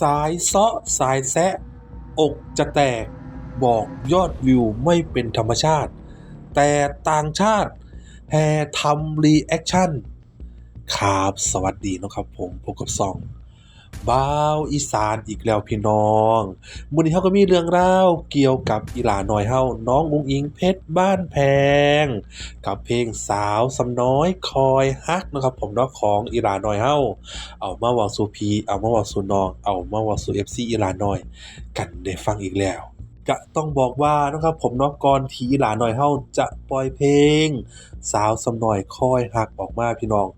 สายเซาะสายแซะ อกจะแตก บอกยอดวิวไม่เป็นธรรมชาติ แต่ต่างชาติแห่ทำรีแอคชั่นครับสวัสดีนะครับผมพบกับซอง บ้าวอีสานอีกแล้วพี่น้องมื้อนี้เฮาก็มีเรื่องราวเกี่ยวกับอีหลาน้อยเฮาน้องอุ๋งอิงเพชรบ้านแพง กับเพลงสาวสำน้อยคอยฮักนะครับ ผมเนาะของอีหลาน้อยเฮาเอามาเว้าสู่พี่เอามาเว้าสู่น้อง เอามาเว้าสู่ FC อีหลาน้อย กันได้ฟังอีกแล้วก็ต้องบอกว่านะครับผมเนาะก่อนที่หลาน้อยเฮาจะปล่อยเพลง สาวสำน้อยคอยฮักออกมาพี่น้อง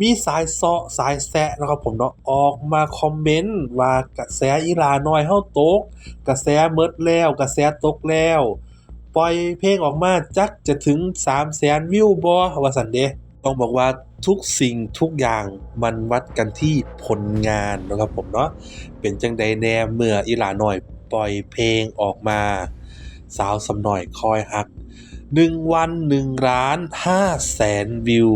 มีสายเซาะสายแซะนะครับผมเนาะออกมาคอมเมนต์ว่ากระแสอีหลาน้อยเฮาตก กระแสหมดแล้วกระแสตกแล้ว ปล่อยเพลงออกมาจักจะถึง300,000วิวบ่ว่าซั่นเดต้องบอกว่าทุกสิ่งทุกอย่างมันวัดกันที่ผลงานนะครับผมเนาะเป็นจังใดแน่เมื่ออีหลาน้อยปล่อยเพลงออกมา สาวสำน้อยคอยฮัก 1 วัน1ล้าน5แสนวิว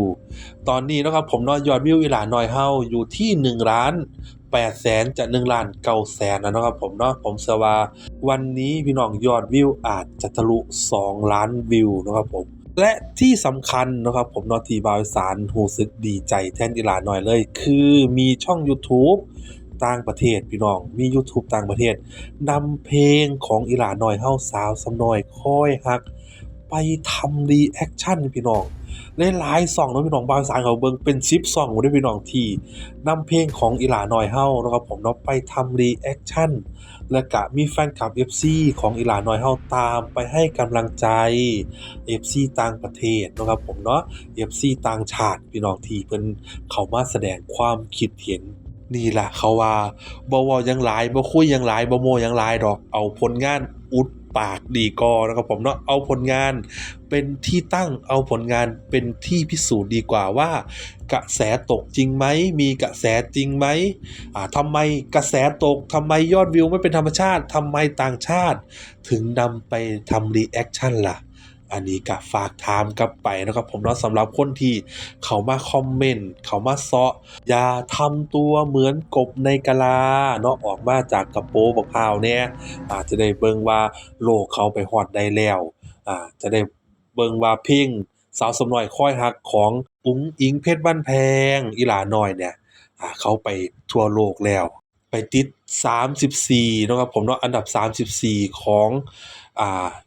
ตอนนี้นะครับผมเนาะยอดวิวอีหลาน้อยเฮาอยู่ที่1ล้าน8แสนจะ1ล้าน9แสนแล้วเนะครับผมเนาะผมเชื่อว่า วันนี้พี่น้องยอดวิวอาจจะทะลุ 2 ล้านวิวนะครับผมและที่สำคัญนะครับผมนาะที่บ่าวสานรู้สึกดีใจแทนอีหลาน้อยเลย คือมีช่องยูทูบต่างประเทศพี่น้องมียูทูบต่างประเทศนำเพลงของอีหลาน้อยเฮาสาวสำน้อยค่อยฮัก ไปทำรีแอคชั่นพี่น้องหลายๆช่องนะพี่น้องบางสารเขาเบิ่งเป็น10ช่องบ่ได้พี่น้องที่นำเพลงของอีหลาน้อยเฮาเนาะครับผมเนาะไปทำรีแอคชั่นแล้วก็มีแฟนคลับ FC ของอีหลาน้อยเฮาตามไปให้กำลังใจ FC ต่างประเทศนะครับผมเนาะ FC ต่างชาติพี่น้องที่เพิ่นเขามาแสดงความคิดเห็นนี่ล่ะเขาว่าบ่ว้าหยังหลายบ่คุยยังหลายบ่โมยังหลายดอกเอาผลงานอุด ปากดีกอนะครับผมเนาะเอาผลงานเป็นที่ตั้งเอาผลงานเป็นที่พิสูจน์ดีกว่าว่า กระแสตกจริงไหมมีกระแสจริงไหมอ่าทำไมกระแสตกทำไมยอดวิวไม่เป็นธรรมชาติทำไมต่างชาติ ถึงนำไปทำรีแอคชั่นล่ะ อันนี้ก็ฝากถามกลับไปนะครับผมเนาะสำหรับคนที่เขามาคอมเมนต์เขามาเซาะอย่าทำตัวเหมือนกบในกะลาเนาะออกมาจากกระโปรงบักพราวแหน่อาจจะได้เบิ่งว่าโลกเขาไปฮอดใดแล้วอ่าจะได้เบิ่งว่าพลงสาวสำน้อยค่อยฮักของอุ๋งอิงเพชรบ้านแพงอีหลาน้อยเนี่ยอ่าเขาไปทั่วโลกแล้ว ไปติด 34นะครับผมเนาะอันดับ 34 ของอ่า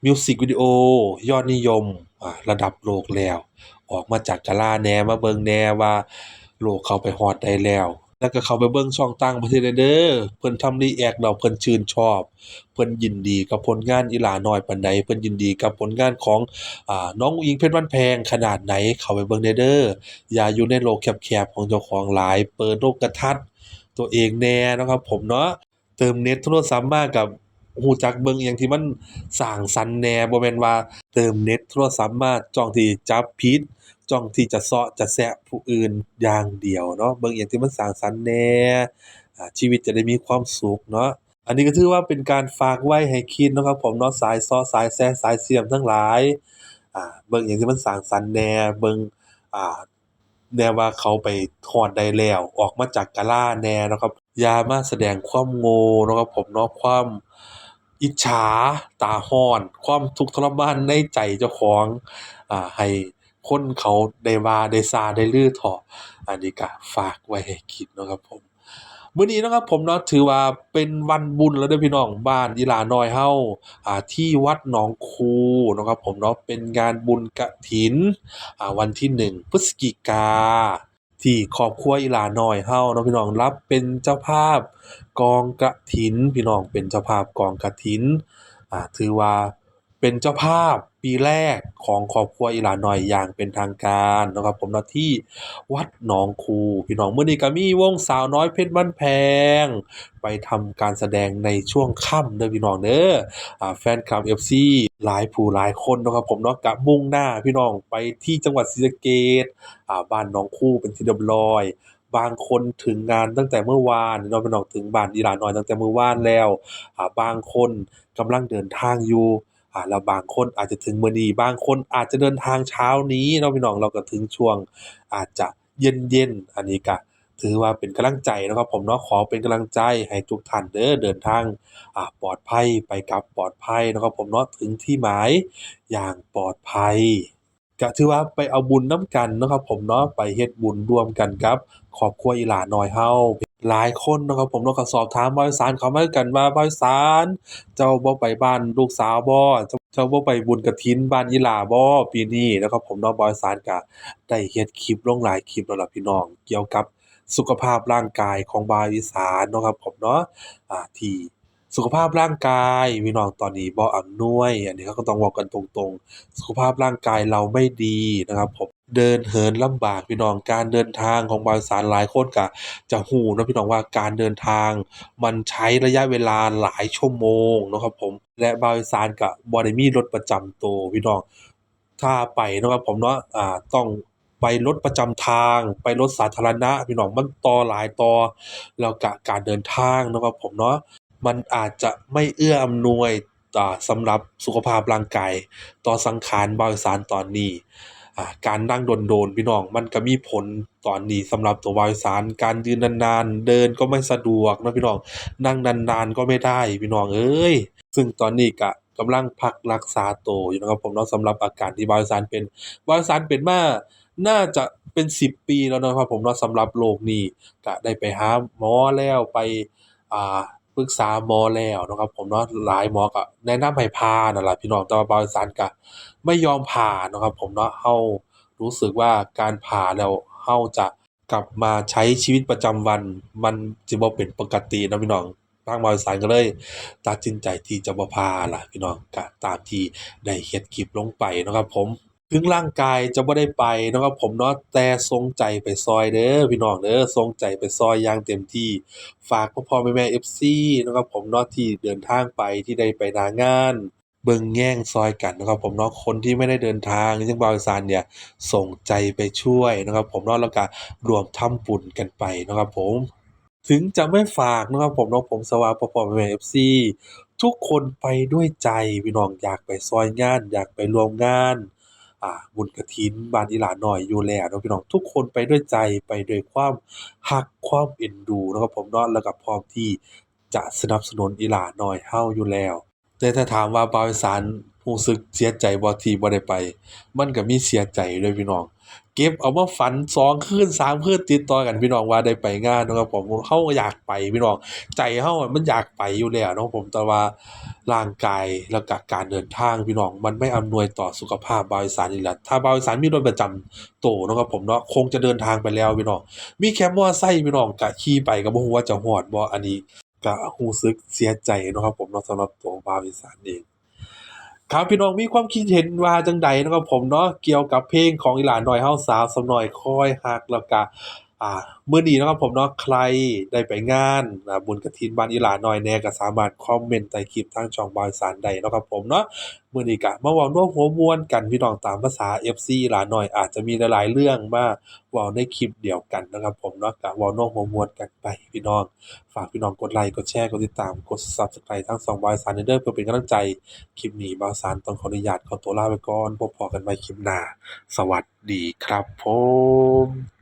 มิวสิกวิดีโอยอดนิยมระดับโลกแล้ว ออกมาจากกะลาแหนมาเบิงแหนว่า โลกเขาไปฮอดได้แล้ว แล้วก็เข้าไปเบิ่งช่องต่างประเทศเด้อเพิ่นทำรีแอกแล้วเพิ่นชื่นชอบ เพิ่นยินดีกับผลงานอีหลาน้อยปานใดเพิ่นยินดีกับผลงานของอ่าน้องอิงเพชรบ้านแพงขนาดไหนเข้าไปเบิ่งได้เด้ออย่าอยู่ในโลกแคบๆของเจ้าของหลาย เปิดโลกกระทัศน์ตัวเองแน่นะครับผมเนาะเติมเน็ตโทรศัพท์มากับ ฮู้จักเบิ่งอิหยังที่มันสร้างสรรค์แหน่บ่แม่นว่าเติมเน็ตโทรศัพท์มาจ้องที่จับผิด จ้องที่จะเซาะจะแซะผู้อื่นอย่างเดียวเนาะเบิ่งอิหยังที่มันสร้างสรรค์แหน่อ่าชีวิตจะได้มีความสุขเนาะอันนี้ก็ถือว่าเป็นการฝากไว้ให้คิดนะครับผมเนาะสายเซาะสายแซะสายเสียมทั้งหลายอ่าเบิ่งอิหยังที่มันสร้างสรรค์แหน่เบิ่งอ่าแน่ว่าเขาไปฮอดได้แล้วออกมาจากกะลาแน่นะครับอย่ามาแสดงความโง่นะครับผมเนาะความ อิจฉา ตาร้อน ความทุกข์ทรมานในใจเจ้าของ อ่า ให้คนเขาได้ว่าได้ซาได้ลือเถาะ อันนี้ก็ฝากไว้ให้คิดเนาะครับผม มื้อนี้เนาะครับผมเนาะถือว่าเป็นวันบุญแล้วเด้อพี่น้อง บ้านอีหลาน้อยเฮาอ่า ที่วัดหนองคูเนาะครับผมเนาะ เป็นงานบุญกฐิน อ่า วันที่ 1 พฤศจิกา ที่ครอบครัวอีหลาน้อยเฮาเนาะพี่น้องรับเป็นเจ้าภาพกองกระถิน พี่น้องเป็นเจ้าภาพกองกระถินอ่าถือว่าเป็นเจ้าภาพ ปีแรกของครอบครัวอีหลาน้อยอย่างเป็นทางการนะครับผมนะที่วัดหนองคูพี่น้องเมื้อนี้ก็มีวงสาวน้อยเพชรบ้านแพง ไปทำการแสดงในช่วงค่ำเด้อพี่น้องเด้ออ่าแฟนคลับ FC หลายผู้หลายคนนะครับผมเนาะก็มุ่งหน้าพี่น้องไปที่จังหวัดศรีสะเกษอ่าบ้านหนองคูเป็นที่เรียบร้อยบางคนถึงงานตั้งแต่เมื่อวานเนาะพี่น้องถึงบ้านอีหลานน้อยตั้งแต่เมื่อวานแล้ว บางคนกำลังเดินทางอยู่ อ่าแล้วบางคนอาจจะถึงมื้อนี้บางคนอาจจะเดินทางเช้านี้เนาะพี่น้องเราก็ถึงช่วง อาจจะเย็นๆอันนี้ก็ถือว่าเป็นกำลังใจนะครับผมเนาะขอเป็นกำลังใจให้ทุกท่านเด้อเดินทางอ่าปลอดภัยไปกับปลอดภัยนะครับผมเนาะถึงที่หมายอย่างปลอดภัยก็ถือว่าไปเอาบุญน้ำกันนะครับผมเนาะไปเฮ็ดบุญร่วมกันกับครอบครัวอีหลาน้อยเฮา หลายคนนะครับผมเนาะก็สอบถามบ่าวอีสานเขามากันว่าบ่าวอีสานเจ้าบ่ไปบ้านลูกสาวบ่เจ้าเจ้าบ่ไปบุญกฐินบ้านอีหลาบ่ปีนี้นะครับผมเนาะบ่าวอีสานก็ได้เฮ็ดคลิปลงหลายคลิปแล้วล่ะพี่น้อง เกี่ยวกับสุขภาพร่างกายของบาวอีสานนะครับผมเนาะอ่าที่สุขภาพร่างกายพี่น้องตอนนี้บ่อำนวย อันนี้เราก็ต้องเว้ากันตรงๆ สุขภาพร่างกายเราไม่ดีนะครับผม เดินเหินลำบากพี่น้อง การเดินทางของบาวอีสานหลายคนก็จะรู้เนาะพี่น้องว่าการเดินทาง มันใช้ระยะเวลาหลายชั่วโมงเนาะครับผม และบาวอีสานก็บ่ได้มีรถประจำตัวพี่น้อง ถ้าไปเนาะครับผมเนาะอ่าต้องไปรถประจำทางไปรถสาธารณะพี่น้องมันต่อหลายต่อแล้วก็การเดินทางเนาะครับผมเนาะมันอาจจะไม่เอื้ออำนวยอ่าสำหรับสุขภาพร่างกายต่อสังขารบาวอีสานตอนนี้ อ่าการนั่งโดนๆพี่น้องมันก็มีผลตอนนี้สำหรับตัวบ่าวอีสานการยืนนานๆ เดินก็ไม่สะดวกนะพี่น้องนั่งนานๆก็ไม่ได้พี่น้องเอ้ยซึ่งตอนนี้ก็กำลังพักรักษาตัวอยู่นะครับผมเนาะสำหรับอาการที่บ่าวอีสานเป็นบ่าวอีสานเป็นมาน่าจะเป็น 10 ปีแล้วนะครับผมเนาะสำหรับโรคนี้ก็ได้ไปหาหมอแล้วไปอ่า ปรึกษาหมอแล้วนะครับผมเนาะหลายหมอก็แนะนำให้ผ่านั่นล่ะพี่น้องแต่ว่าบาวอีสานก็ไม่ยอมผ่านะครับผมเนาะเรารู้สึกว่าการผ่าแล้วเราจะกลับมาใช้ชีวิตประจำวัน มันสิบ่เป็นปกตินะพี่น้องทางบ่าวอีสานก็เลยตัดสินใจที่จะบ่ผ่าล่ะพี่น้องก็ตามที่ได้เฮ็ดคลิปลงไปนะครับผม ถึงร่างกายจะบ่ได้ไปเนาะครับผมเนาะ แต่ทรงใจไปซอยเด้อพี่น้องเด้อทรงใจไปซอยอย่างเต็มที่ ฝากพ่อพ่อแม่ๆ FC เนาะครับผมเนาะ ที่เดินทางไป ที่ได้ไปหน้างาน เบิ่งแย่งซอยกันนะครับผมเนาะ คนที่ไม่ได้เดินทางอย่างบ่าวอีสานเนี่ย ส่งใจไปช่วยนะครับผมเนาะ แล้วก็รวมทำบุญกันไปนะครับผม ถึงจะไม่ฝากนะครับผมเนาะ ผมสวาพ่อพ่อแม่ๆ FC ทุกคนไปด้วยใจพี่น้องอยากไปซอยงาน อยากไปร่วมงาน อ่าบุญกะทินบ้านอีหลาน้อยอยู่แล้วเนาะพี่น้องทุกคนไปด้วยใจไปด้วยความหักความเอ็นดูนะครับผมเนาะแล้วก็พร้อมที่จะสนับสนุนอีหลาน้อยเฮาอยู่แล้วแต่ถ้าถามว่าบาวอีสาน รู้สึกเสียใจบ่ที่บ่ได้ไป มันก็มีเสียใจด้อพี่น้อง เก็บเอามาฝัน2คืน3คืนติดต่อกันพี่น้องว่าได้ไปงานนะครับผมเราก็อยากไปพี่น้อง ใจเรามันอยากไปอยู่แล้วเนาะผมแต่ว่าร่างกายแล้วก็การเดินทางพี่น้อง มันไม่อำนวยต่อสุขภาพบ่าวอีสานนี่แหละถ้าบ่าวอีสานมีรถประจำตัวนะครับผมเนาะคงจะเดินทางไปแล้วพี่น้อง มีแค่มอไซค์พี่น้องก็ขี่ไปก็บ่ฮู้ว่าจะฮอดบ่อันนี้ก็รู้สึกเสียใจนะครับผมเนาะสำหรับตัวบ่าวอีสานเอง ครับพี่น้องมีความคิดเห็นว่าจังใดนะครับผมเนาะเกี่ยวกับเพลงของอีหลาน้อยเฮาสาวสำน้อยคอยฮักแล้วก็ อ่ามื้อนี้นะครับผมเนาะใครได้ไปงานอ่าบุญกฐินบ้านอีหลาน้อยแน่ก็สามารถคอมเมนต์ใต้คลิปทางช่องบาวอีสานได้นะครับผมเนาะมื้อนี้ก็มาเว้านัวหัวมวนกันพี่น้องตามภาษา FC อีหลาหน้อยอาจจะมีหลายๆเรื่องมาเว้าในคลิปเดียวกันนะครับผมเนาะก็เว้านัวหัวมวนกันไปพี่น้อง ฝากพี่น้องกดไลค์กดแชร์กดติดตามกด Subscribe ทั้ง2บ่าวอีสานเด้อเพื่อเป็นกำลังใจคลิปนี้บ่าวสารต้องขออนุญาตขอตัวลาไปก่อนพบพอกันใหม่คลิปหน้าสวัสดีครับผม